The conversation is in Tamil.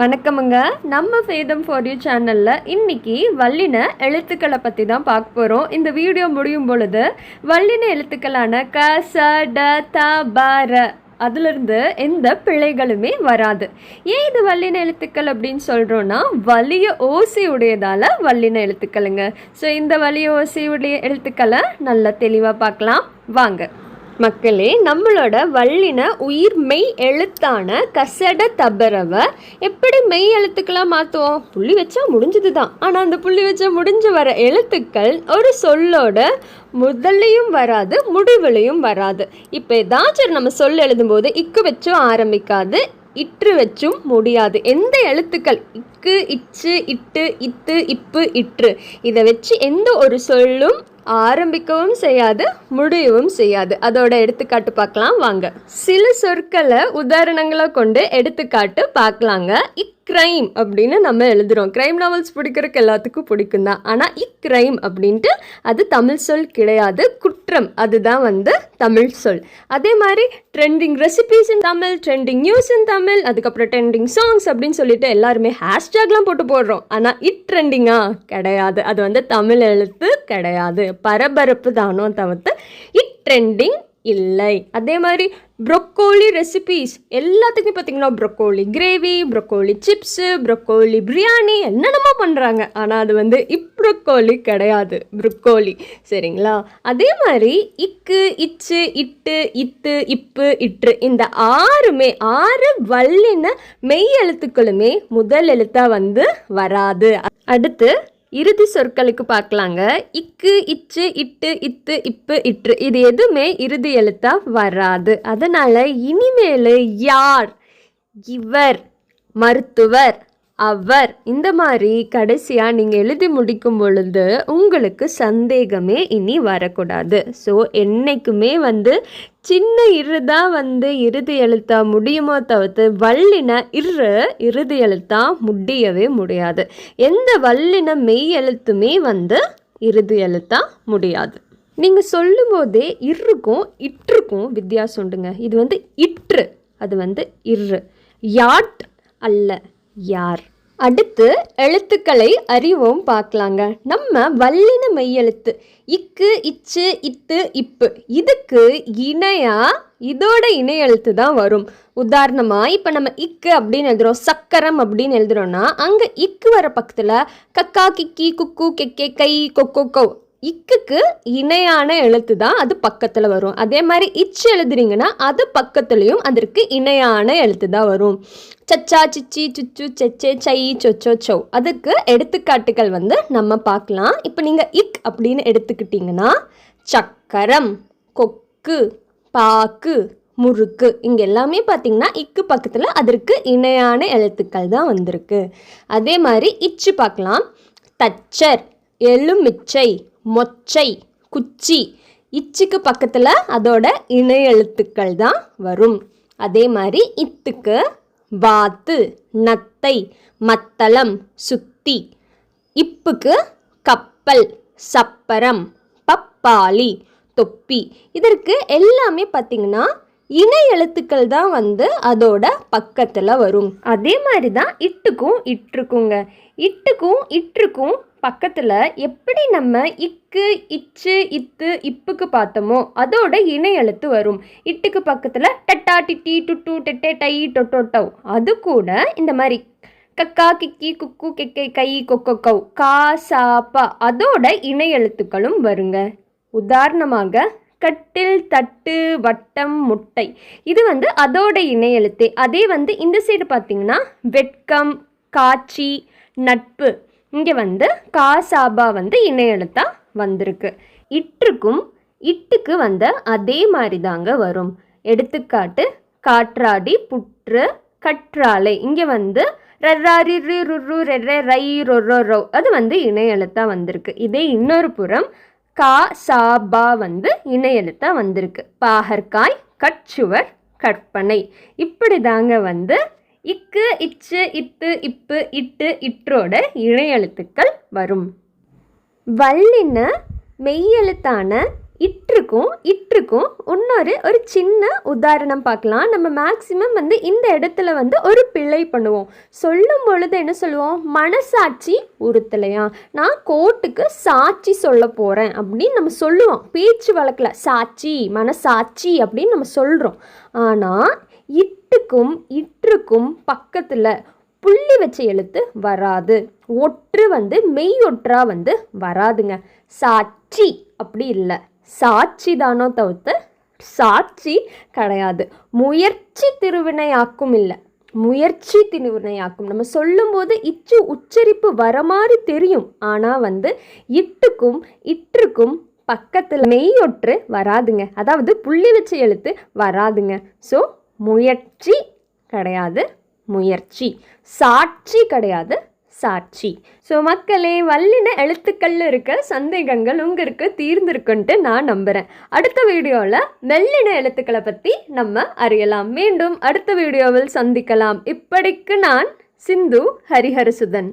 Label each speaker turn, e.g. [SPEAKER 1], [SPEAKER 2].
[SPEAKER 1] வணக்கமுங்க. நம்ம ஃபேதம் ஃபார் யூ சேனலில் இன்னைக்கு வல்லின எழுத்துக்களை பற்றி தான் பார்க்க போகிறோம் இந்த வீடியோ முடியும் பொழுது வல்லின எழுத்துக்களான க ச ட த ப ர அதிலிருந்து எந்த பிழைகளுமே வராது. ஏன் இது வல்லின எழுத்துக்கள் அப்படின்னு சொல்கிறோன்னா வலிய ஓசி உடையதால் வல்லின எழுத்துக்களுங்க. ஸோ இந்த வலிய ஓசி உடைய எழுத்துக்களை நல்லா தெளிவாக பார்க்கலாம். வாங்க. மக்களே நம்மளோட வல்லின உயிர் மெய் எழுத்தான கசட தபரவை எப்படி மெய் எழுத்துக்களாக மாற்றுவோம் புள்ளி வச்சா முடிஞ்சது தான் ஆனால் அந்த புள்ளி வச்சா முடிஞ்சு வர எழுத்துக்கள் ஒரு சொல்லோட முதல்லையும் வராது முடிவுலையும் வராது. இப்போ ஏதாச்சும் நம்ம சொல் எழுதும்போது இக்கு வச்சும் ஆரம்பிக்காது இற்று வச்சும் முடியாது. எந்த எழுத்துக்கள்? இக்கு இச்சு இட்டு இத்து இப்பு இற்று. இதை வச்சு எந்த ஒரு சொல்லும் ஆரம்பிக்கவும் செய்யாது முடியவும் செய்யாது. அதோட எடுத்துக்காட்டு பார்க்கலாம் வாங்க. சில சொற்களை உதாரணங்களை கொண்டு எடுத்துக்காட்டு பார்க்கலாங்க. இக்ரைம் அப்படின்னு நம்ம எழுதுறோம். கிரைம் நாவல்ஸ் பிடிக்கிறதுக்கு எல்லாத்துக்கும் பிடிக்கும் தான் ஆனால் இக்ரைம் அப்படின்ட்டு அது தமிழ் சொல் கிடையாது. குற்றம் அதுதான் வந்து தமிழ் சொல். அதே மாதிரி trending recipes in Tamil trending news in Tamil அதுக்கப்புறம் ட்ரெண்டிங் சாங்ஸ் அப்படின்னு சொல்லிட்டு எல்லாருமே ஹேஷ்டேக்லாம் போட்டு போடுறோம். ஆனால் இட் ட்ரெண்டிங்கா கிடையாது. அது வந்து தமிழ் எழுத்து கிடையாது. பரபரப்பு தானோ தவிர்த்து இட் ட்ரெண்டிங் இல்லை. அதே மாதிரி ப்ரொக்கோலி ரெசிபீஸ் எல்லாத்துக்கும் பார்த்தீங்கன்னா broccoli gravy broccoli chips broccoli biryani என்னென்னமோ பண்ணுறாங்க ஆனால் அது வந்து இப்ரொக்கோலி கிடையாது. ப்ரொக்கோலி சரிங்களா? அதே மாதிரி இக்கு இச்சு இட்டு இத்து இப்பு இற்று இந்த ஆறுமே ஆறு வல்லின மெய் எழுத்துக்களுமே முதல் எழுத்தாக வந்து வராது. அடுத்து இறுதி சொற்களுக்கு பார்க்கலாங்க. இக்கு இச்சு இட்டு இத்து இப்பு இற்று. இது எதுவுமே இறுதி எழுத்தா வராது. அதனால இனிமேல் யார்? இவர் மருத்துவர். அவர் இந்த மாதிரி கடைசியாக நீங்கள் எழுதி முடிக்கும் பொழுது உங்களுக்கு சந்தேகமே இனி வரக்கூடாது. ஸோ என்றைக்குமே வந்து சின்ன இரு தான் வந்து இறுதி எழுத்தா முடியுமோ தவிர்த்து வல்லின இரு இறுதி எழுத்தா முடியவே முடியாது. எந்த வல்லின மெய் எழுத்துமே வந்து இறுதி எழுத்தா முடியாது. நீங்கள் சொல்லும்போதே இருக்கும் இற்றுக்கும் வித்தியாசம் உண்டுங்க. இது வந்து இற்று அது வந்து இரு. யாட் அல்ல யார். அடுத்து எழுத்துக்களை அறிவோம் பார்க்கலாங்க. நம்ம வல்லின மெய்யெழுத்து. இக்கு இச்சு இத்து இப்பு. இதுக்கு இணையா இதோட இணையெழுத்து தான் வரும். உதாரணமாக இப்போ நம்ம இக்கு அப்படின்னு எழுதுறோம். சக்கரம் அப்படின்னு எழுதுறோம்னா அங்கே இக்கு வர பக்கத்தில் கக்கா கிக்கி குக்கு கெக்கே கை கொக்கோ கோ இக்குக்கு இணையான எழுத்து தான் அது பக்கத்தில் வரும். அதே மாதிரி இச்சு எழுதுறீங்கன்னா அது பக்கத்துலேயும் அதற்கு இணையான எழுத்து தான் வரும். சச்சா சிச்சி சுச்சு செச்சே சை சொச்சோ சௌ அதுக்கு எடுத்துக்காட்டுகள் வந்து நம்ம பார்க்கலாம். இப்போ நீங்கள் இக் அப்படின்னு எடுத்துக்கிட்டிங்கன்னா சக்கரம் கொக்கு பாக்கு முறுக்கு இங்கே எல்லாமே பார்த்தீங்கன்னா இக்கு பக்கத்தில் அதற்கு இணையான எழுத்துக்கள் தான் வந்திருக்கு. அதே மாதிரி இச்சு பார்க்கலாம். தச்சர் எலுமிச்சை மொச்சை குச்சி இச்சுக்கு பக்கத்தில் அதோட இணை எழுத்துக்கள் தான் வரும். அதே மாதிரி இத்துக்கு வாத்து நத்தை மத்தளம் சுத்தி. இப்புக்கு கப்பல் சப்பரம் பப்பாளி தொப்பி. இதற்கு எல்லாமே பார்த்தீங்கன்னா இணை எழுத்துக்கள் தான் வந்து அதோட பக்கத்தில் வரும். அதே மாதிரி தான் இட்டுக்கும் இட்டுருக்குங்க இட்டுக்கும் இட்டுருக்கும் பக்கத்தில் எப்படி நம்ம இக்கு இச்சு இத்து இப்புக்கு பார்த்தோமோ அதோட இணை எழுத்து வரும். இட்டுக்கு பக்கத்தில் டட்டா டிட்டி டுட்டு டெட்டே டை டொட்டோ அது கூட இந்த மாதிரி கக்கா கிக்கி குக்கு கெக்கை கை கொக்கோ கா சா அதோட இணை எழுத்துக்களும் வருங்க. உதாரணமாக கட்டில் தட்டு வட்டம் முட்டை. இது வந்து அதோட இணையெழுத்து. அதே வந்து இந்த சைடு பார்த்தீங்கன்னா வெட்கம் காட்சி நட்பு. இங்கே வந்து காசாபா வந்து இணையெழுத்தாக வந்திருக்கு. இற்றுக்கும் இட்டுக்கு வந்த அதே மாதிரி தாங்க வரும். எடுத்துக்காட்டு காற்றாடி புற்று கற்றாழை. இங்கே வந்து ரெராரி ரு ரு ரெ ரை ரொ ரோ அது வந்து இணையெழுத்தாக வந்திருக்கு. இதே இன்னொரு புறம் கா சாபா வந்து இணையெழுத்தாக வந்திருக்கு. பாகற்காய் கட்சுவர் கற்பனை. இப்படி தாங்க வந்து இக்கு இச்சு இத்து இப்பு இட்டு இற்றோட இணையெழுத்துக்கள் வரும். வல்லின மெய்யெழுத்தான இற்றுக்கும் இற்றுக்கும் இன்னொரு ஒரு சின்ன உதாரணம் பார்க்கலாம். நம்ம மேக்சிமம் வந்து இந்த இடத்துல வந்து ஒரு பிழை பண்ணுவோம். சொல்லும் பொழுது என்ன சொல்லுவோம்? மனசாட்சி உறுத்தலையா? நான் கோர்ட்டுக்கு சாட்சி சொல்ல போகிறேன் அப்படின்னு நம்ம சொல்லுவோம். பேச்சு வழக்கில் சாட்சி மனசாட்சி அப்படின்னு நம்ம சொல்கிறோம் ஆனால் இட்டுக்கும் இற்றுக்கும் பக்கத்தில் புள்ளி வச்ச எழுத்து வராது. ஒற்று வந்து மெய் ஒற்றா வந்து வராதுங்க. சாட்சி அப்படி இல்லை. சாட்சி தானோ தவிர்த்து சாட்சி கிடையாது. முயற்சி திருவினையாக்கும் இல்லை. முயற்சி திருவினையாக்கும். நம்ம சொல்லும்போது இச்சு உச்சரிப்பு வர மாதிரி தெரியும். ஆனால் வந்து இட்டுக்கும் இற்றுக்கும் பக்கத்தில் மெய்யொற்று வராதுங்க. அதாவது புள்ளி வச்ச எழுத்து வராதுங்க. ஸோ முயற்சி கிடையாது முயற்சி. சாட்சி கிடையாது சாட்சி. ஸோ மக்களே வல்லின எழுத்துக்கள்ல இருக்க சந்தேகங்கள் உங்களுக்கு தீர்ந்திருக்குன்ட்டு நான் நம்புகிறேன் அடுத்த வீடியோவில் மெல்லின எழுத்துக்களை பற்றி நம்ம அறியலாம். மீண்டும் அடுத்த வீடியோவில் சந்திக்கலாம். இப்படிக்கு நான் சிந்து ஹரிஹரசுதன்.